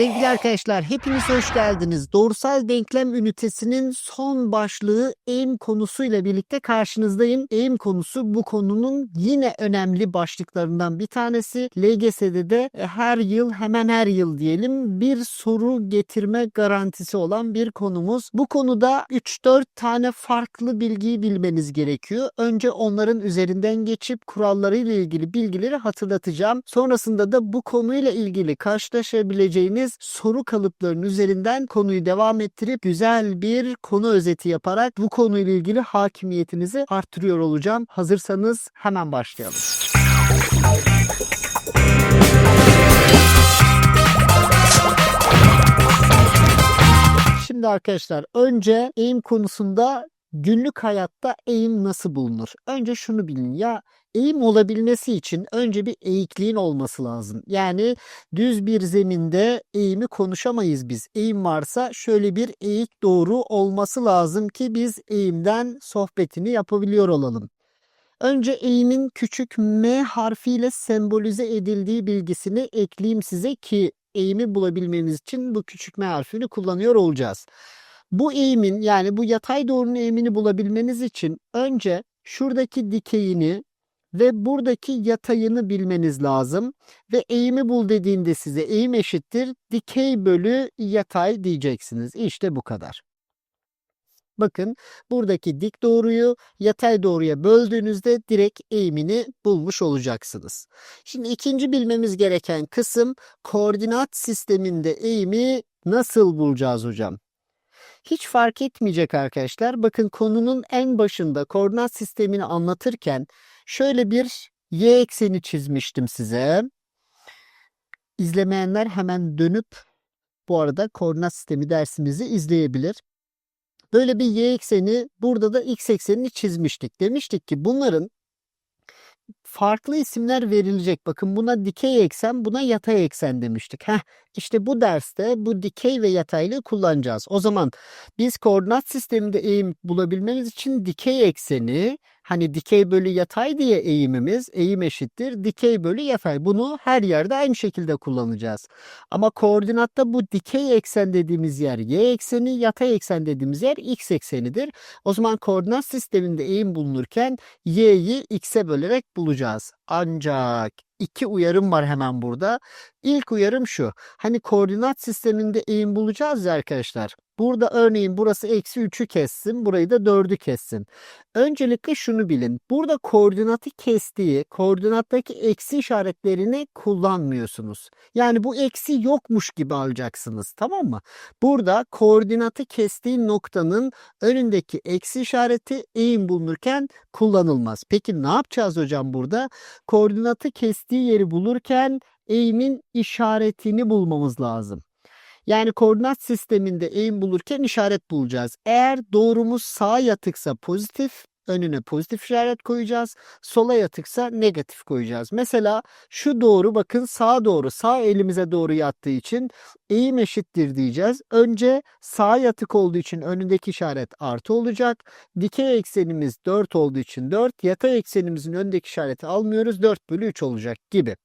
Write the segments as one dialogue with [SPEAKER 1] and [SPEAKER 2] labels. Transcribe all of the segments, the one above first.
[SPEAKER 1] Sevgili arkadaşlar hepiniz hoş geldiniz. Doğrusal denklem ünitesinin son başlığı eğim konusuyla birlikte karşınızdayım. Eğim konusu bu konunun yine önemli başlıklarından bir tanesi. LGS'de de her yıl hemen her yıl diyelim bir soru getirme garantisi olan bir konumuz. Bu konuda 3-4 tane farklı bilgiyi bilmeniz gerekiyor. Önce onların üzerinden geçip kurallarıyla ilgili bilgileri hatırlatacağım. Sonrasında da bu konuyla ilgili karşılaşabileceğiniz soru kalıplarının üzerinden konuyu devam ettirip güzel bir konu özeti yaparak bu konuyla ilgili hakimiyetinizi arttırıyor olacağım. Hazırsanız hemen başlayalım. Şimdi arkadaşlar önce eğim konusunda günlük hayatta eğim nasıl bulunur? Önce şunu bilin ya eğim olabilmesi için önce bir eğikliğin olması lazım. Yani düz bir zeminde eğimi konuşamayız biz. Eğim varsa şöyle bir eğik doğru olması lazım ki biz eğimden sohbetini yapabiliyor olalım. Önce eğimin küçük m harfiyle sembolize edildiği bilgisini ekleyeyim size ki eğimi bulabilmeniz için bu küçük m harfini kullanıyor olacağız. Bu eğimin yani bu yatay doğrunun eğimini bulabilmeniz için önce şuradaki dikeyini ve buradaki yatayını bilmeniz lazım. Ve eğimi bul dediğinde size eğim eşittir dikey bölü yatay diyeceksiniz. İşte bu kadar. Bakın buradaki dik doğruyu yatay doğruya böldüğünüzde direkt eğimini bulmuş olacaksınız. Şimdi ikinci bilmemiz gereken kısım koordinat sisteminde eğimi nasıl bulacağız hocam? Hiç fark etmeyecek arkadaşlar. Bakın konunun en başında koordinat sistemini anlatırken şöyle bir y ekseni çizmiştim size. İzlemeyenler hemen dönüp bu arada koordinat sistemi dersimizi izleyebilir. Böyle bir y ekseni burada da x eksenini çizmiştik. Demiştik ki bunların farklı isimler verilecek. Bakın buna dikey eksen, buna yatay eksen demiştik. Heh, işte bu derste bu dikey ve yataylığı kullanacağız. O zaman biz koordinat sisteminde eğim bulabilmemiz için dikey ekseni Hani dikey bölü yatay diye eğimimiz eğim eşittir dikey bölü yatay. Bunu her yerde aynı şekilde kullanacağız. Ama koordinatta bu dikey eksen dediğimiz yer y ekseni, yatay eksen dediğimiz yer x eksenidir. O zaman koordinat sisteminde eğim bulunurken y'yi x'e bölerek bulacağız. Ancak iki uyarım var hemen burada. İlk uyarım şu. Hani koordinat sisteminde eğim bulacağız ya arkadaşlar. Burada örneğin burası eksi 3'ü kessin. Burayı da 4'ü kessin. Öncelikle şunu bilin. Burada koordinatı kestiği koordinattaki eksi işaretlerini kullanmıyorsunuz. Yani bu eksi yokmuş gibi alacaksınız. Tamam mı? Burada koordinatı kestiği noktanın önündeki eksi işareti eğim bulunurken kullanılmaz. Peki ne yapacağız hocam burada? Koordinatı kestiği yeri bulurken eğimin işaretini bulmamız lazım. Yani koordinat sisteminde eğim bulurken işaret bulacağız. Eğer doğrumuz sağa yatıksa pozitif, önüne pozitif işaret koyacağız. Sola yatıksa negatif koyacağız. Mesela şu doğru bakın sağa doğru sağ elimize doğru yattığı için eğim eşittir diyeceğiz. Önce sağa yatık olduğu için önündeki işaret artı olacak. Dikey eksenimiz 4 olduğu için 4. Yatay eksenimizin önündeki işareti almıyoruz. 4 bölü 3 olacak gibi.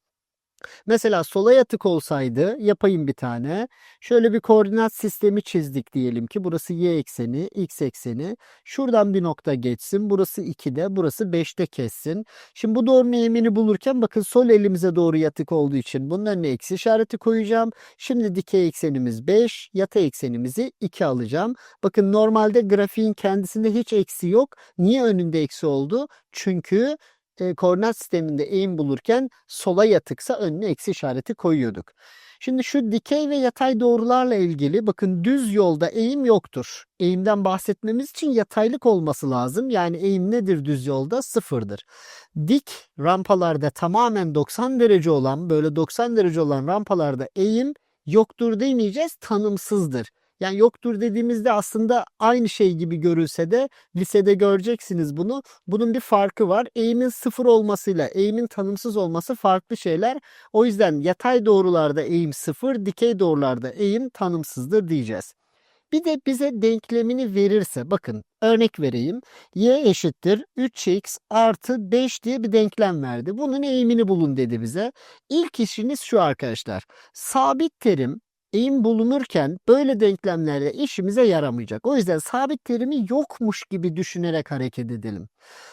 [SPEAKER 1] Mesela sola yatık olsaydı yapayım bir tane. Şöyle bir koordinat sistemi çizdik diyelim ki burası y ekseni, x ekseni. Şuradan bir nokta geçsin. Burası 2'de, burası 5'te kessin. Şimdi bu doğrunun eğimini bulurken bakın sol elimize doğru yatık olduğu için bunun önüne eksi işareti koyacağım. Şimdi dikey eksenimiz 5, yatay eksenimizi 2 alacağım. Bakın normalde grafiğin kendisinde hiç eksi yok. Niye önünde eksi oldu? Çünkü e, koordinat sisteminde eğim bulurken sola yatıksa önüne eksi işareti koyuyorduk. Şimdi şu dikey ve yatay doğrularla ilgili bakın düz yolda eğim yoktur. Eğimden bahsetmemiz için yataylık olması lazım. Yani eğim nedir düz yolda? Sıfırdır. Dik rampalarda tamamen 90 derece olan böyle 90 derece olan rampalarda eğim yoktur demeyeceğiz tanımsızdır. Yani yoktur dediğimizde aslında aynı şey gibi görülse de lisede göreceksiniz bunu. Bunun bir farkı var. Eğimin sıfır olmasıyla eğimin tanımsız olması farklı şeyler. O yüzden yatay doğrularda eğim sıfır, dikey doğrularda eğim tanımsızdır diyeceğiz. Bir de bize denklemini verirse bakın örnek vereyim. Y eşittir 3x artı 5 diye bir denklem verdi. Bunun eğimini bulun dedi bize. İlk işiniz şu arkadaşlar. Sabit terim eğim bulunurken böyle denklemlerde işimize yaramayacak. O yüzden sabit terimi yokmuş gibi düşünerek hareket edelim.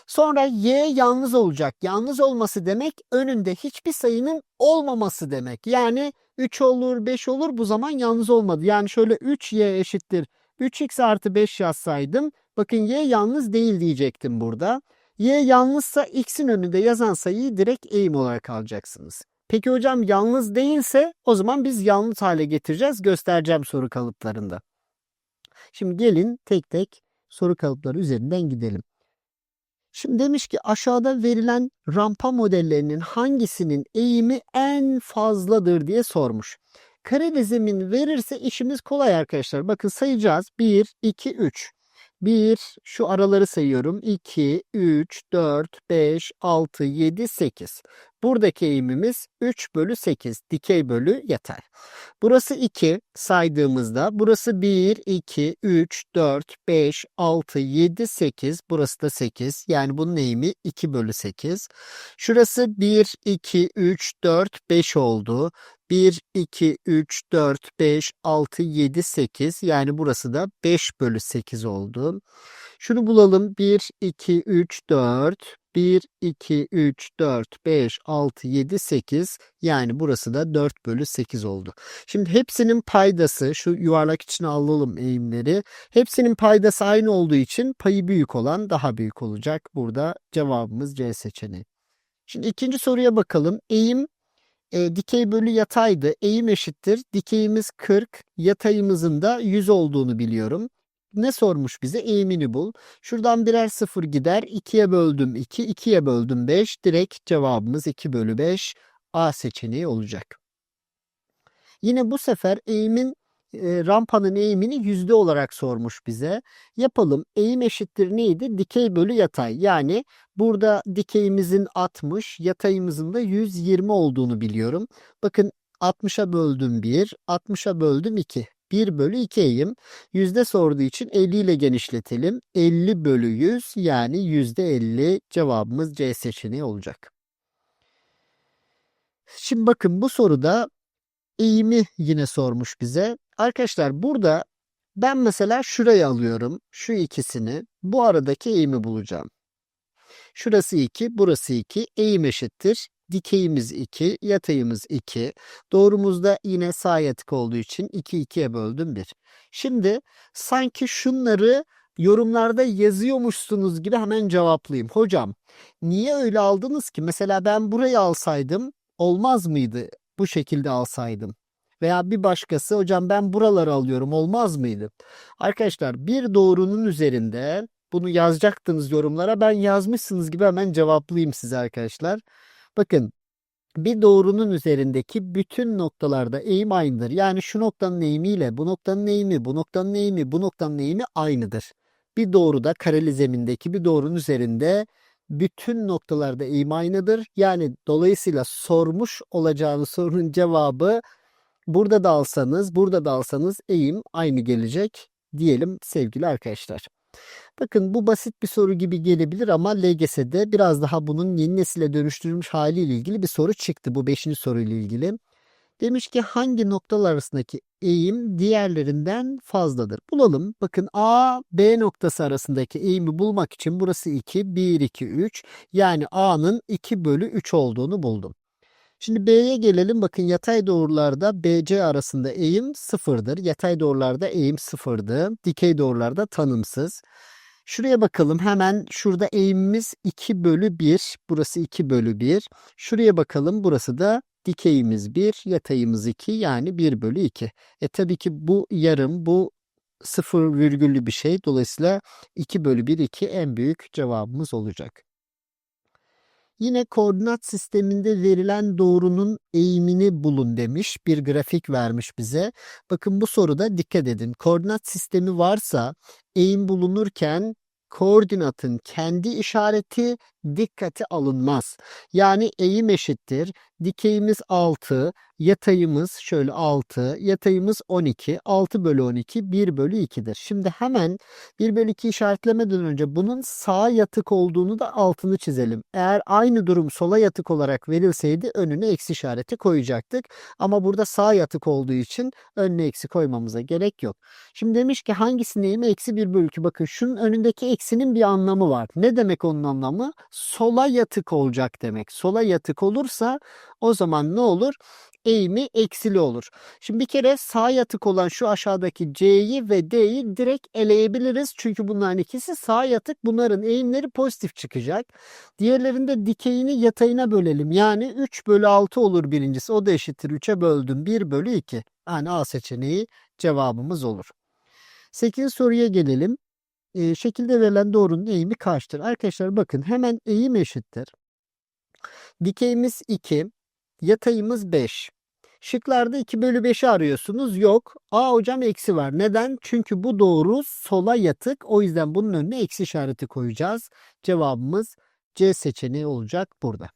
[SPEAKER 1] Sonra y yalnız olacak. Yalnız olması demek önünde hiçbir sayının olmaması demek. Yani 3 olur 5 olur bu zaman yalnız olmadı. Yani şöyle 3y eşittir 3x artı 5 yazsaydım bakın y yalnız değil diyecektim burada. Y yalnızsa x'in önünde yazan sayıyı direkt eğim olarak alacaksınız. Peki hocam yalnız değilse o zaman biz yalnız hale getireceğiz. Göstereceğim soru kalıplarında. Şimdi gelin tek tek soru kalıpları üzerinden gidelim. Şimdi demiş ki aşağıda verilen rampa modellerinin hangisinin eğimi en fazladır diye sormuş. Kareli zemin verirse işimiz kolay arkadaşlar. Bakın sayacağız. 1, 2, 3. 1, şu araları sayıyorum. 2, 3, 4, 5, 6, 7, 8. Buradaki eğimimiz 3 bölü 8. Dikey bölü yatay. Burası 2 saydığımızda. Burası 1, 2, 3, 4, 5, 6, 7, 8. Burası da 8. Yani bunun eğimi 2 bölü 8. Şurası 1, 2, 3, 4, 5 oldu. 1, 2, 3, 4, 5, 6, 7, 8. Yani burası da 5 bölü 8 oldu. Şunu bulalım. 1, 2, 3, 4. 1, 2, 3, 4, 5, 6, 7, 8. Yani burası da 4 bölü 8 oldu. Şimdi hepsinin paydası şu yuvarlak içine alalım eğimleri. Hepsinin paydası aynı olduğu için payı büyük olan daha büyük olacak. Burada cevabımız C seçeneği. Şimdi ikinci soruya bakalım. Eğim e, dikey bölü yataydı. Eğim eşittir. Dikeyimiz 40, yatayımızın da 100 olduğunu biliyorum. Ne sormuş bize? Eğimini bul. Şuradan birer sıfır gider. 2'ye böldüm 2, 2'ye böldüm 5. Direkt cevabımız 2 bölü 5 A seçeneği olacak. Yine bu sefer eğimin e, rampanın eğimini yüzde olarak sormuş bize. Yapalım. Eğim eşittir neydi? Dikey bölü yatay. Yani burada dikeyimizin 60, yatayımızın da 120 olduğunu biliyorum. Bakın 60'a böldüm 1, 60'a böldüm 2. 1 bölü 2 eğim. Yüzde sorduğu için 50 ile genişletelim. 50 bölü 100 yani yüzde 50 cevabımız C seçeneği olacak. Şimdi bakın bu soruda eğimi yine sormuş bize. Arkadaşlar burada ben mesela şurayı alıyorum. Şu ikisini. Bu aradaki eğimi bulacağım. Şurası 2, burası 2. Eğim eşittir. Dikeyimiz 2, yatayımız 2. Doğrumuzda yine sağ yatık olduğu için 2 2'ye böldüm 1. Şimdi sanki şunları yorumlarda yazıyormuşsunuz gibi hemen cevaplayayım. Hocam niye öyle aldınız ki? Mesela ben burayı alsaydım olmaz mıydı bu şekilde alsaydım? Veya bir başkası hocam ben buraları alıyorum olmaz mıydı? Arkadaşlar bir doğrunun üzerinde bunu yazacaktınız yorumlara ben yazmışsınız gibi hemen cevaplayayım size arkadaşlar. Bakın bir doğrunun üzerindeki bütün noktalarda eğim aynıdır. Yani şu noktanın eğimiyle bu noktanın eğimi, bu noktanın eğimi, bu noktanın eğimi aynıdır. Bir doğruda kareli zemindeki bir doğrunun üzerinde bütün noktalarda eğim aynıdır. Yani dolayısıyla sormuş olacağınız sorunun cevabı burada da alsanız, burada da alsanız eğim aynı gelecek diyelim sevgili arkadaşlar. Bakın bu basit bir soru gibi gelebilir ama LGS'de biraz daha bunun yeni nesile dönüştürülmüş haliyle ilgili bir soru çıktı. Bu beşinci soruyla ilgili. Demiş ki hangi noktalar arasındaki eğim diğerlerinden fazladır? Bulalım. Bakın A, B noktası arasındaki eğimi bulmak için burası 2, 1, 2, 3. Yani A'nın 2 bölü 3 olduğunu buldum. Şimdi B'ye gelelim. Bakın yatay doğrularda BC arasında eğim sıfırdır. Yatay doğrularda eğim sıfırdı. Dikey doğrularda tanımsız. Şuraya bakalım hemen şurada eğimimiz 2 bölü 1. Burası 2 bölü 1. Şuraya bakalım burası da dikeyimiz 1, yatayımız 2 yani 1 bölü 2. E tabii ki bu yarım bu sıfır virgüllü bir şey. Dolayısıyla 2 bölü 1 2 en büyük cevabımız olacak. Yine koordinat sisteminde verilen doğrunun eğimini bulun demiş. Bir grafik vermiş bize. Bakın bu soruda dikkat edin. Koordinat sistemi varsa eğim bulunurken koordinatın kendi işareti dikkate alınmaz. Yani eğim eşittir. Dikeyimiz 6, yatayımız şöyle 6, yatayımız 12. 6 bölü 12 1 bölü 2'dir. Şimdi hemen 1 bölü 2 işaretlemeden önce bunun sağa yatık olduğunu da altını çizelim. Eğer aynı durum sola yatık olarak verilseydi önüne eksi işareti koyacaktık. Ama burada sağ yatık olduğu için önüne eksi koymamıza gerek yok. Şimdi demiş ki hangisinin eğimi eksi 1 bölü 2. Bakın şunun önündeki eksinin bir anlamı var. Ne demek onun anlamı? Sola yatık olacak demek. Sola yatık olursa o zaman ne olur? Eğimi eksili olur. Şimdi bir kere sağ yatık olan şu aşağıdaki C'yi ve D'yi direkt eleyebiliriz. Çünkü bunların ikisi sağ yatık. Bunların eğimleri pozitif çıkacak. Diğerlerinde dikeyini yatayına bölelim. Yani 3 bölü 6 olur birincisi. O da eşittir 3'e böldüm. 1 bölü 2. Yani A seçeneği cevabımız olur. 8 soruya gelelim. E, şekilde verilen doğrunun eğimi kaçtır? Arkadaşlar bakın hemen eğim eşittir. Dikeyimiz 2, yatayımız 5. Şıklarda 2 bölü 5'i arıyorsunuz. Yok. A hocam eksi var. Neden? Çünkü bu doğru sola yatık. O yüzden bunun önüne eksi işareti koyacağız. Cevabımız C seçeneği olacak burada.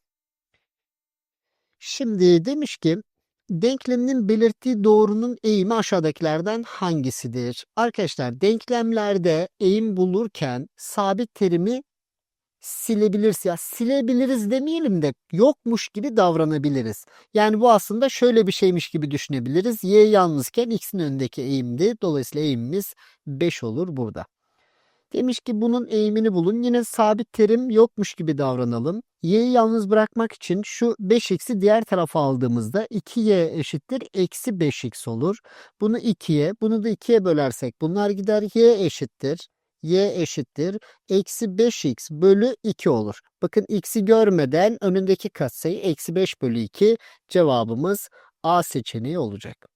[SPEAKER 1] Şimdi demiş ki denkleminin belirttiği doğrunun eğimi aşağıdakilerden hangisidir? Arkadaşlar denklemlerde eğim bulurken sabit terimi silebiliriz ya silebiliriz demeyelim de yokmuş gibi davranabiliriz. Yani bu aslında şöyle bir şeymiş gibi düşünebiliriz. Y yalnızken x'in önündeki eğimdi. Dolayısıyla eğimimiz 5 olur burada. Demiş ki bunun eğimini bulun. Yine sabit terim yokmuş gibi davranalım. Y'yi yalnız bırakmak için şu 5x'i diğer tarafa aldığımızda 2y eşittir eksi 5x olur. Bunu 2'ye bunu da 2'ye bölersek bunlar gider y eşittir y eşittir eksi 5x bölü 2 olur. Bakın x'i görmeden önündeki katsayı eksi 5 bölü 2 cevabımız A seçeneği olacak.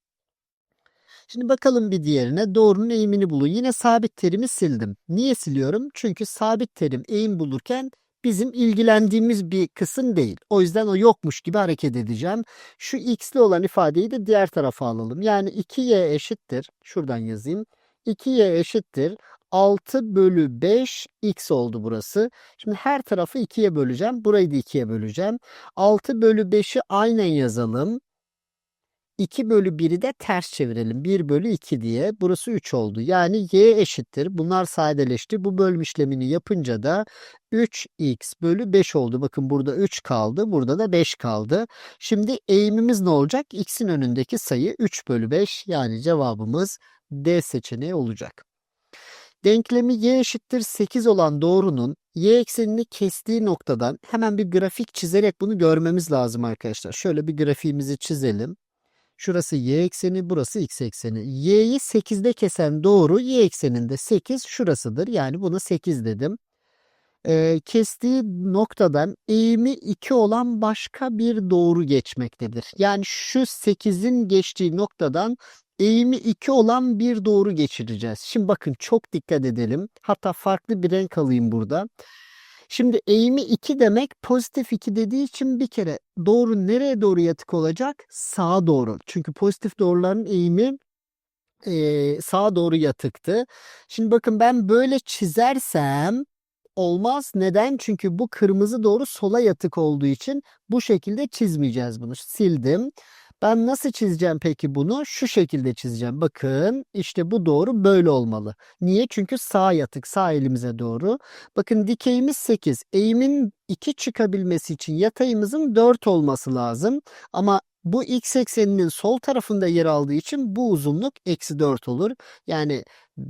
[SPEAKER 1] Şimdi bakalım bir diğerine doğrunun eğimini bulun. Yine sabit terimi sildim. Niye siliyorum? Çünkü sabit terim eğim bulurken bizim ilgilendiğimiz bir kısım değil. O yüzden o yokmuş gibi hareket edeceğim. Şu x'li olan ifadeyi de diğer tarafa alalım. Yani 2y eşittir. Şuradan yazayım. 2y eşittir 6 bölü 5 x oldu burası. Şimdi her tarafı 2'ye böleceğim. Burayı da 2'ye böleceğim. 6 bölü 5'i aynen yazalım. 2 bölü 1'i de ters çevirelim. 1 bölü 2 diye. Burası 3 oldu. Yani y eşittir. Bunlar sadeleşti. Bu bölüm işlemini yapınca da 3x bölü 5 oldu. Bakın burada 3 kaldı. Burada da 5 kaldı. Şimdi eğimimiz ne olacak? x'in önündeki sayı 3 bölü 5. Yani cevabımız D seçeneği olacak. Denklemi y eşittir 8 olan doğrunun y eksenini kestiği noktadan hemen bir grafik çizerek bunu görmemiz lazım arkadaşlar. Şöyle bir grafiğimizi çizelim. Şurası y ekseni, burası x ekseni. y'yi 8'de kesen doğru y ekseninde 8 şurasıdır. Yani buna 8 dedim. Ee, kestiği noktadan eğimi 2 olan başka bir doğru geçmektedir. Yani şu 8'in geçtiği noktadan eğimi 2 olan bir doğru geçireceğiz. Şimdi bakın çok dikkat edelim. Hatta farklı bir renk alayım burada. Şimdi eğimi 2 demek pozitif 2 dediği için bir kere doğru nereye doğru yatık olacak? Sağa doğru. Çünkü pozitif doğruların eğimi e, sağa doğru yatıktı. Şimdi bakın ben böyle çizersem olmaz. Neden? Çünkü bu kırmızı doğru sola yatık olduğu için bu şekilde çizmeyeceğiz bunu. Sildim. Ben nasıl çizeceğim peki bunu? Şu şekilde çizeceğim. Bakın işte bu doğru böyle olmalı. Niye? Çünkü sağ yatık sağ elimize doğru. Bakın dikeyimiz 8. Eğimin 2 çıkabilmesi için yatayımızın 4 olması lazım. Ama bu x ekseninin sol tarafında yer aldığı için bu uzunluk eksi 4 olur. Yani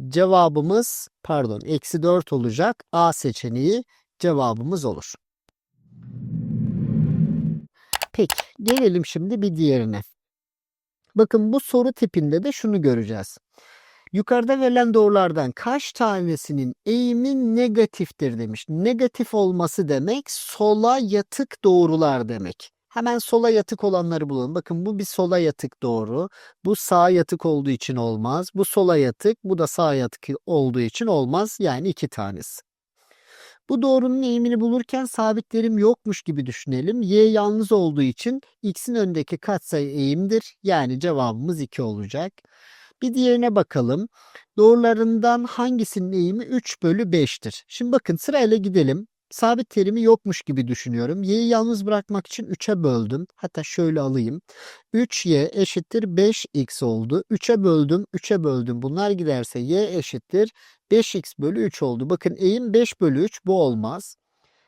[SPEAKER 1] cevabımız pardon eksi 4 olacak. A seçeneği cevabımız olur. Peki gelelim şimdi bir diğerine. Bakın bu soru tipinde de şunu göreceğiz. Yukarıda verilen doğrulardan kaç tanesinin eğimi negatiftir demiş. Negatif olması demek sola yatık doğrular demek. Hemen sola yatık olanları bulalım. Bakın bu bir sola yatık doğru. Bu sağa yatık olduğu için olmaz. Bu sola yatık, bu da sağa yatık olduğu için olmaz. Yani iki tanesi. Bu doğrunun eğimini bulurken sabitlerim yokmuş gibi düşünelim. Y yalnız olduğu için x'in önündeki katsayı eğimdir. Yani cevabımız 2 olacak. Bir diğerine bakalım. Doğrularından hangisinin eğimi 3 bölü 5'tir? Şimdi bakın sırayla gidelim. Sabit terimi yokmuş gibi düşünüyorum. Y'yi yalnız bırakmak için 3'e böldüm. Hatta şöyle alayım. 3y eşittir 5x oldu. 3'e böldüm, 3'e böldüm. Bunlar giderse y eşittir 5x bölü 3 oldu. Bakın eğim 5 bölü 3 bu olmaz.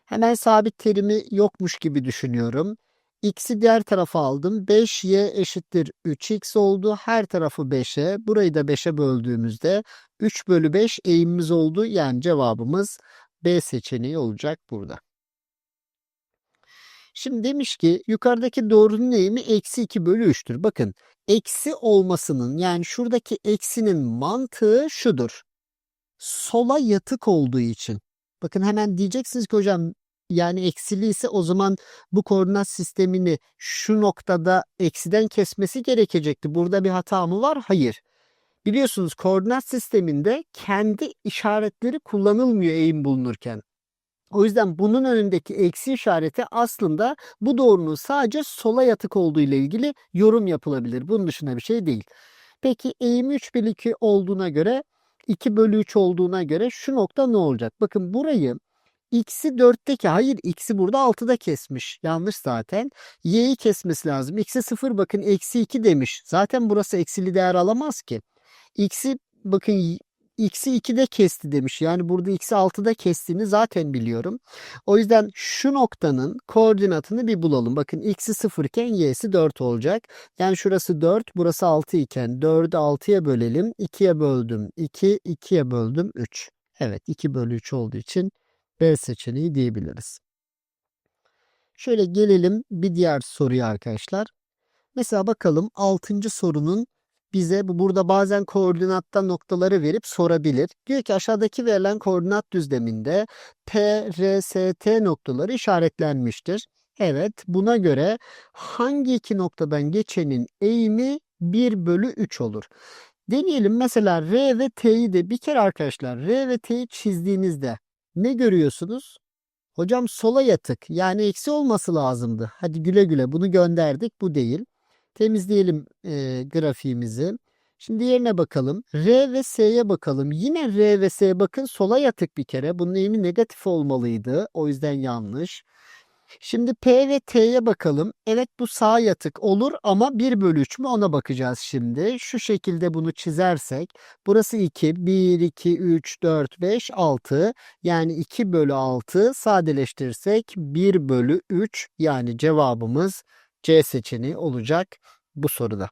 [SPEAKER 1] Hemen sabit terimi yokmuş gibi düşünüyorum. X'i diğer tarafa aldım. 5y eşittir 3x oldu. Her tarafı 5'e. Burayı da 5'e böldüğümüzde 3 bölü 5 eğimimiz oldu. Yani cevabımız B seçeneği olacak burada. Şimdi demiş ki yukarıdaki doğrunun eğimi eksi 2 bölü 3'tür. Bakın eksi olmasının yani şuradaki eksinin mantığı şudur. Sola yatık olduğu için. Bakın hemen diyeceksiniz ki hocam yani eksili ise o zaman bu koordinat sistemini şu noktada eksiden kesmesi gerekecekti. Burada bir hata mı var? Hayır. Biliyorsunuz koordinat sisteminde kendi işaretleri kullanılmıyor eğim bulunurken. O yüzden bunun önündeki eksi işareti aslında bu doğrunun sadece sola yatık olduğu ile ilgili yorum yapılabilir. Bunun dışında bir şey değil. Peki eğim 3 bölü 2 olduğuna göre 2 bölü 3 olduğuna göre şu nokta ne olacak? Bakın burayı x'i 4'teki hayır x'i burada 6'da kesmiş. Yanlış zaten. y'yi kesmesi lazım. x'e 0 bakın eksi 2 demiş. Zaten burası eksili değer alamaz ki. X'i bakın x'i 2'de kesti demiş. Yani burada x'i 6'da kestiğini zaten biliyorum. O yüzden şu noktanın koordinatını bir bulalım. Bakın x'i 0 iken y'si 4 olacak. Yani şurası 4, burası 6 iken 4'ü 6'ya bölelim. 2'ye böldüm 2, 2'ye böldüm 3. Evet 2 bölü 3 olduğu için B seçeneği diyebiliriz. Şöyle gelelim bir diğer soruya arkadaşlar. Mesela bakalım 6. sorunun bize bu burada bazen koordinatta noktaları verip sorabilir. Diyor ki aşağıdaki verilen koordinat düzleminde P, R, S, T noktaları işaretlenmiştir. Evet buna göre hangi iki noktadan geçenin eğimi 1 bölü 3 olur? Deneyelim mesela R ve T'yi de bir kere arkadaşlar R ve T'yi çizdiğinizde ne görüyorsunuz? Hocam sola yatık yani eksi olması lazımdı. Hadi güle güle bunu gönderdik bu değil. Temizleyelim e, grafiğimizi. Şimdi diğerine bakalım. R ve S'ye bakalım. Yine R ve S bakın sola yatık bir kere. Bunun eğimi negatif olmalıydı. O yüzden yanlış. Şimdi P ve T'ye bakalım. Evet bu sağ yatık olur ama 1 bölü 3 mü ona bakacağız şimdi. Şu şekilde bunu çizersek burası 2, 1, 2, 3, 4, 5, 6 yani 2 bölü 6 sadeleştirirsek 1 bölü 3 yani cevabımız C seçeneği olacak bu soruda.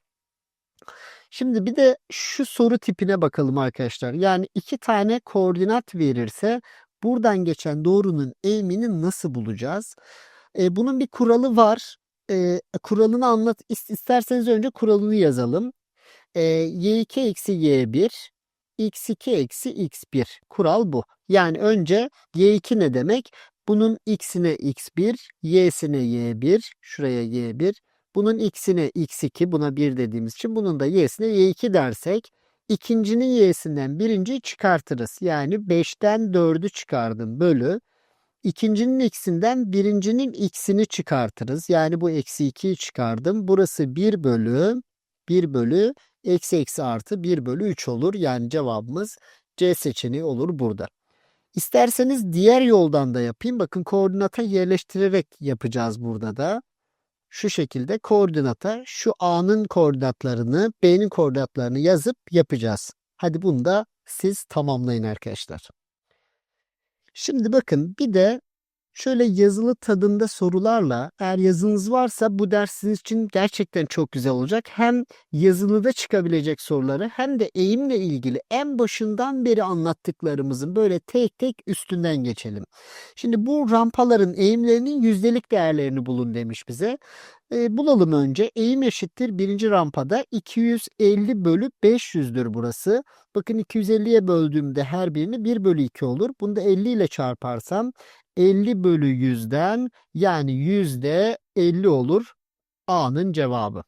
[SPEAKER 1] Şimdi bir de şu soru tipine bakalım arkadaşlar. Yani iki tane koordinat verirse buradan geçen doğrunun eğimini nasıl bulacağız? E, bunun bir kuralı var. E, kuralını anlat isterseniz önce kuralını yazalım. E, y2 eksi y1 x2 eksi x1 kural bu. Yani önce y2 ne demek? Bunun x'ine x1, y'sine y1, şuraya y1. Bunun x'ine x2, buna 1 dediğimiz için bunun da y'sine y2 dersek ikincinin y'sinden birinciyi çıkartırız. Yani 5'ten 4'ü çıkardım bölü. İkincinin x'inden birincinin x'ini çıkartırız. Yani bu eksi 2'yi çıkardım. Burası 1 bölü 1 bölü eksi eksi artı 1 bölü 3 olur. Yani cevabımız C seçeneği olur burada. İsterseniz diğer yoldan da yapayım. Bakın koordinata yerleştirerek yapacağız burada da. Şu şekilde koordinata şu A'nın koordinatlarını B'nin koordinatlarını yazıp yapacağız. Hadi bunu da siz tamamlayın arkadaşlar. Şimdi bakın bir de şöyle yazılı tadında sorularla eğer yazınız varsa bu ders sizin için gerçekten çok güzel olacak. Hem yazılıda çıkabilecek soruları hem de eğimle ilgili en başından beri anlattıklarımızın böyle tek tek üstünden geçelim. Şimdi bu rampaların eğimlerinin yüzdelik değerlerini bulun demiş bize. E, bulalım önce. Eğim eşittir birinci rampada 250 bölü 500'dür burası. Bakın 250'ye böldüğümde her birini 1 bölü 2 olur. Bunu da 50 ile çarparsam 50 bölü 100'den yani yüzde 50 olur A'nın cevabı.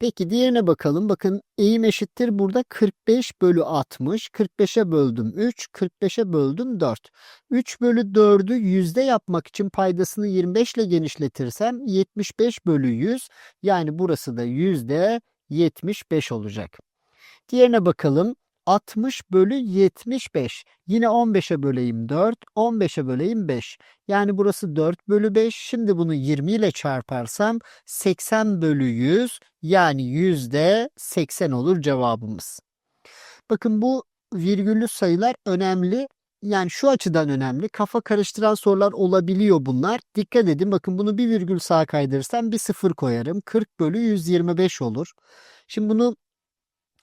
[SPEAKER 1] Peki diğerine bakalım. Bakın eğim eşittir burada 45 bölü 60. 45'e böldüm 3. 45'e böldüm 4. 3 bölü 4'ü yüzde yapmak için paydasını 25 ile genişletirsem 75 bölü 100. Yani burası da yüzde 75 olacak. Diğerine bakalım. 60 bölü 75. Yine 15'e böleyim 4, 15'e böleyim 5. Yani burası 4 bölü 5. Şimdi bunu 20 ile çarparsam 80 bölü 100 yani yüzde 80 olur cevabımız. Bakın bu virgüllü sayılar önemli. Yani şu açıdan önemli. Kafa karıştıran sorular olabiliyor bunlar. Dikkat edin bakın bunu bir virgül sağa kaydırırsam bir sıfır koyarım. 40 bölü 125 olur. Şimdi bunu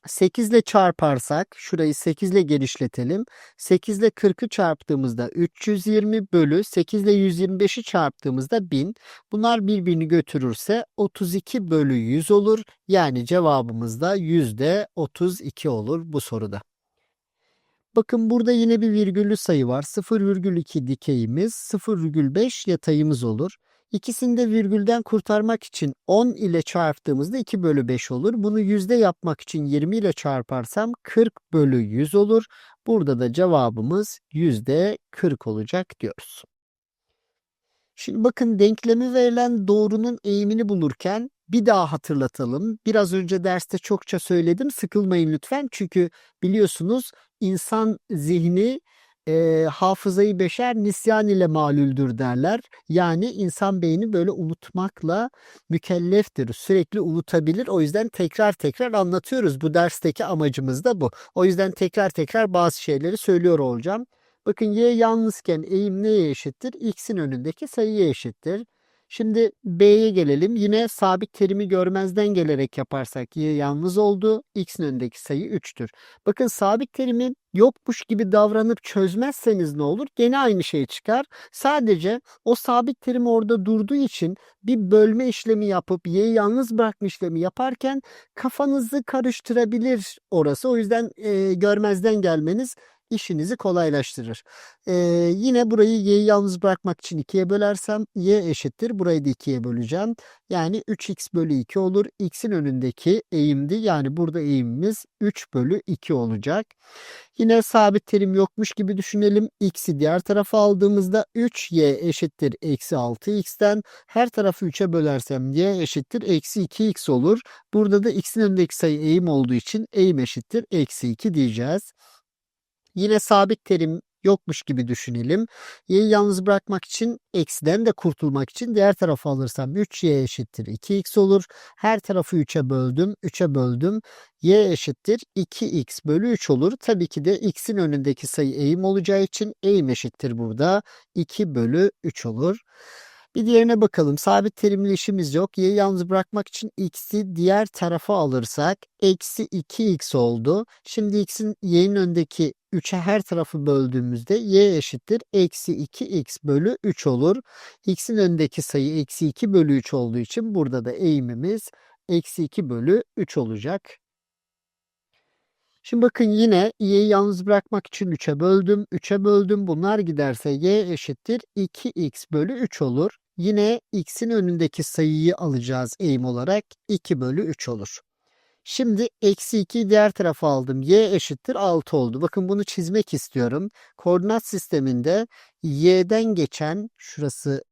[SPEAKER 1] 8 ile çarparsak şurayı 8 ile genişletelim. 8 ile 40'ı çarptığımızda 320 bölü 8 ile 125'i çarptığımızda 1000. Bunlar birbirini götürürse 32 bölü 100 olur. Yani cevabımız da yüzde 32 olur bu soruda. Bakın burada yine bir virgüllü sayı var. 0,2 dikeyimiz, 0,5 yatayımız olur. İkisini de virgülden kurtarmak için 10 ile çarptığımızda 2 bölü 5 olur. Bunu yüzde yapmak için 20 ile çarparsam 40 bölü 100 olur. Burada da cevabımız yüzde 40 olacak diyoruz. Şimdi bakın denklemi verilen doğrunun eğimini bulurken bir daha hatırlatalım. Biraz önce derste çokça söyledim. Sıkılmayın lütfen. Çünkü biliyorsunuz insan zihni e, hafızayı beşer nisyan ile malüldür derler. Yani insan beyni böyle unutmakla mükelleftir. Sürekli unutabilir. O yüzden tekrar tekrar anlatıyoruz. Bu dersteki amacımız da bu. O yüzden tekrar tekrar bazı şeyleri söylüyor olacağım. Bakın y yalnızken eğim neye eşittir? X'in önündeki sayıya eşittir. Şimdi B'ye gelelim. Yine sabit terimi görmezden gelerek yaparsak y yalnız oldu. X'in önündeki sayı 3'tür. Bakın sabit terimin yokmuş gibi davranıp çözmezseniz ne olur? Gene aynı şey çıkar. Sadece o sabit terim orada durduğu için bir bölme işlemi yapıp y'yi yalnız bırakma işlemi yaparken kafanızı karıştırabilir orası. O yüzden e, görmezden gelmeniz işinizi kolaylaştırır. Ee, yine burayı y'yi yalnız bırakmak için 2'ye bölersem y eşittir. Burayı da 2'ye böleceğim. Yani 3x bölü 2 olur. x'in önündeki eğimdi. Yani burada eğimimiz 3 bölü 2 olacak. Yine sabit terim yokmuş gibi düşünelim. x'i diğer tarafa aldığımızda 3y eşittir eksi 6x'ten her tarafı 3'e bölersem y eşittir eksi 2x olur. Burada da x'in önündeki sayı eğim olduğu için eğim eşittir eksi 2 diyeceğiz. Yine sabit terim yokmuş gibi düşünelim. Y'yi yalnız bırakmak için eksiden de kurtulmak için diğer tarafı alırsam 3y eşittir 2x olur. Her tarafı 3'e böldüm. 3'e böldüm. y eşittir 2x bölü 3 olur. Tabii ki de x'in önündeki sayı eğim olacağı için eğim eşittir burada 2 bölü 3 olur. Bir diğerine bakalım. Sabit terimli işimiz yok. Y'yi yalnız bırakmak için x'i diğer tarafa alırsak eksi 2x oldu. Şimdi x'in y'nin öndeki 3'e her tarafı böldüğümüzde y eşittir. Eksi 2x bölü 3 olur. x'in önündeki sayı eksi 2 bölü 3 olduğu için burada da eğimimiz eksi 2 bölü 3 olacak. Şimdi bakın yine y'yi yalnız bırakmak için 3'e böldüm. 3'e böldüm. Bunlar giderse y eşittir 2x bölü 3 olur. Yine x'in önündeki sayıyı alacağız eğim olarak 2 bölü 3 olur. Şimdi eksi 2'yi diğer tarafa aldım. y eşittir 6 oldu. Bakın bunu çizmek istiyorum. Koordinat sisteminde y'den geçen şurası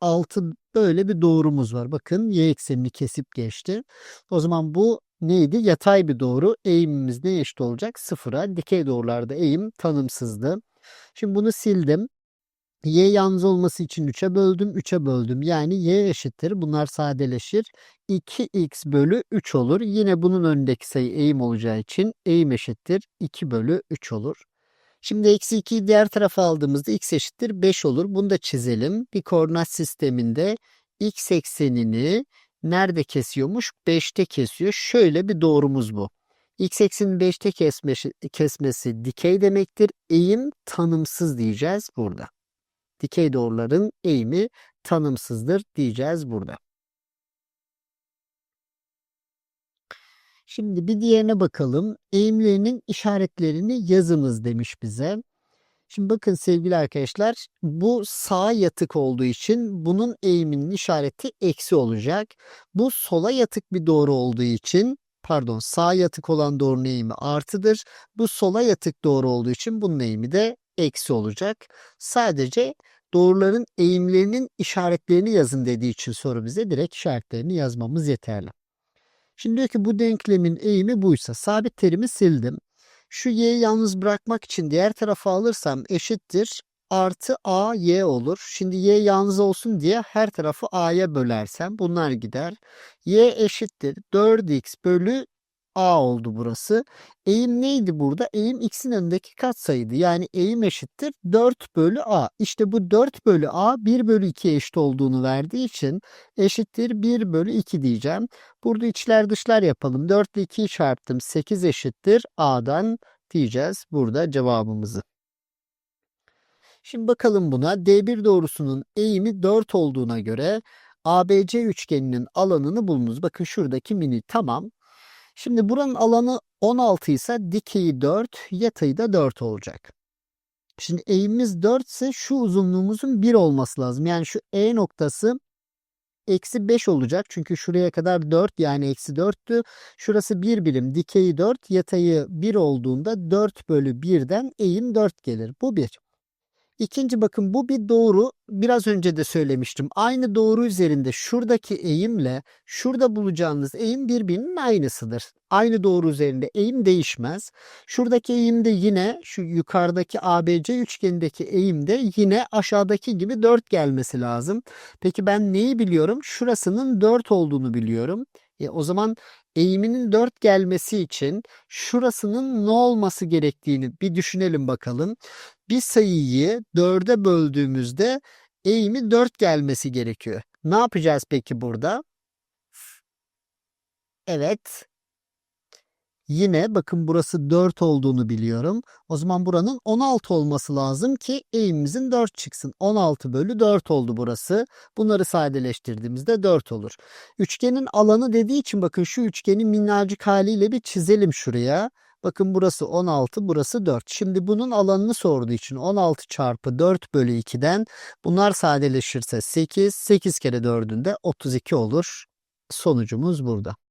[SPEAKER 1] 6 böyle bir doğrumuz var. Bakın y eksenini kesip geçti. O zaman bu neydi? Yatay bir doğru. Eğimimiz ne eşit olacak? Sıfıra. Dikey doğrularda eğim tanımsızdı. Şimdi bunu sildim. Y yalnız olması için 3'e böldüm. 3'e böldüm. Yani y eşittir. Bunlar sadeleşir. 2x bölü 3 olur. Yine bunun önündeki sayı eğim olacağı için eğim eşittir. 2 bölü 3 olur. Şimdi eksi 2'yi diğer tarafa aldığımızda x eşittir 5 olur. Bunu da çizelim. Bir koordinat sisteminde x eksenini nerede kesiyormuş? 5'te kesiyor. Şöyle bir doğrumuz bu. X eksenini 5'te kesmesi, kesmesi dikey demektir. Eğim tanımsız diyeceğiz burada. Dikey doğruların eğimi tanımsızdır diyeceğiz burada. Şimdi bir diğerine bakalım. Eğimlerinin işaretlerini yazınız demiş bize. Şimdi bakın sevgili arkadaşlar bu sağa yatık olduğu için bunun eğiminin işareti eksi olacak. Bu sola yatık bir doğru olduğu için pardon sağa yatık olan doğrunun eğimi artıdır. Bu sola yatık doğru olduğu için bunun eğimi de eksi olacak. Sadece doğruların eğimlerinin işaretlerini yazın dediği için soru bize direkt işaretlerini yazmamız yeterli. Şimdi diyor ki bu denklemin eğimi buysa sabit terimi sildim. Şu y'yi yalnız bırakmak için diğer tarafa alırsam eşittir artı a y olur. Şimdi y yalnız olsun diye her tarafı a'ya bölersem bunlar gider. y eşittir 4x bölü a oldu burası. Eğim neydi burada? Eğim x'in önündeki katsayıydı. Yani eğim eşittir 4 bölü a. İşte bu 4 bölü a 1 bölü 2'ye eşit olduğunu verdiği için eşittir 1 bölü 2 diyeceğim. Burada içler dışlar yapalım. 4 ile 2'yi çarptım. 8 eşittir a'dan diyeceğiz burada cevabımızı. Şimdi bakalım buna. D1 doğrusunun eğimi 4 olduğuna göre ABC üçgeninin alanını bulunuz. Bakın şuradaki mini tamam. Şimdi buranın alanı 16 ise dikeyi 4, yatayı da 4 olacak. Şimdi eğimimiz 4 ise şu uzunluğumuzun 1 olması lazım. Yani şu E noktası eksi 5 olacak. Çünkü şuraya kadar 4 yani eksi 4'tü. Şurası 1 birim. Dikeyi 4, yatayı 1 olduğunda 4 bölü 1'den eğim 4 gelir. Bu 1. İkinci bakın bu bir doğru. Biraz önce de söylemiştim. Aynı doğru üzerinde şuradaki eğimle şurada bulacağınız eğim birbirinin aynısıdır. Aynı doğru üzerinde eğim değişmez. Şuradaki eğim de yine şu yukarıdaki ABC üçgenindeki eğim de yine aşağıdaki gibi 4 gelmesi lazım. Peki ben neyi biliyorum? Şurasının 4 olduğunu biliyorum. E, o zaman eğiminin 4 gelmesi için şurasının ne olması gerektiğini bir düşünelim bakalım. Bir sayıyı 4'e böldüğümüzde eğimi 4 gelmesi gerekiyor. Ne yapacağız peki burada? Evet. Yine bakın burası 4 olduğunu biliyorum. O zaman buranın 16 olması lazım ki eğimimizin 4 çıksın. 16 bölü 4 oldu burası. Bunları sadeleştirdiğimizde 4 olur. Üçgenin alanı dediği için bakın şu üçgenin minnacık haliyle bir çizelim şuraya. Bakın burası 16, burası 4. Şimdi bunun alanını sorduğu için 16 çarpı 4 bölü 2'den bunlar sadeleşirse 8, 8 kere 4'ün de 32 olur. Sonucumuz burada.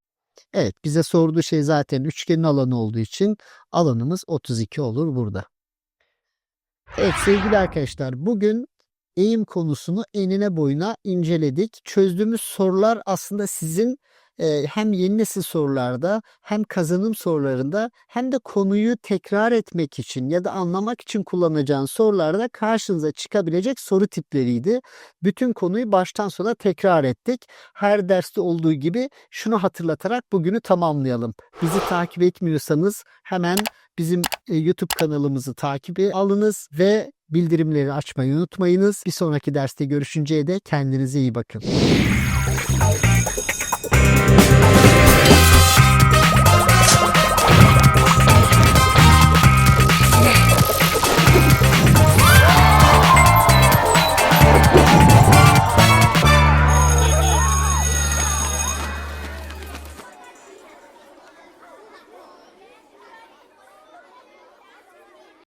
[SPEAKER 1] Evet bize sorduğu şey zaten üçgenin alanı olduğu için alanımız 32 olur burada. Evet sevgili arkadaşlar bugün eğim konusunu enine boyuna inceledik. Çözdüğümüz sorular aslında sizin e, hem yeni nesil sorularda hem kazanım sorularında hem de konuyu tekrar etmek için ya da anlamak için kullanacağın sorularda karşınıza çıkabilecek soru tipleriydi. Bütün konuyu baştan sona tekrar ettik. Her derste olduğu gibi şunu hatırlatarak bugünü tamamlayalım. Bizi takip etmiyorsanız hemen bizim YouTube kanalımızı takip alınız ve bildirimleri açmayı unutmayınız. Bir sonraki derste görüşünceye de kendinize iyi bakın. Thank you.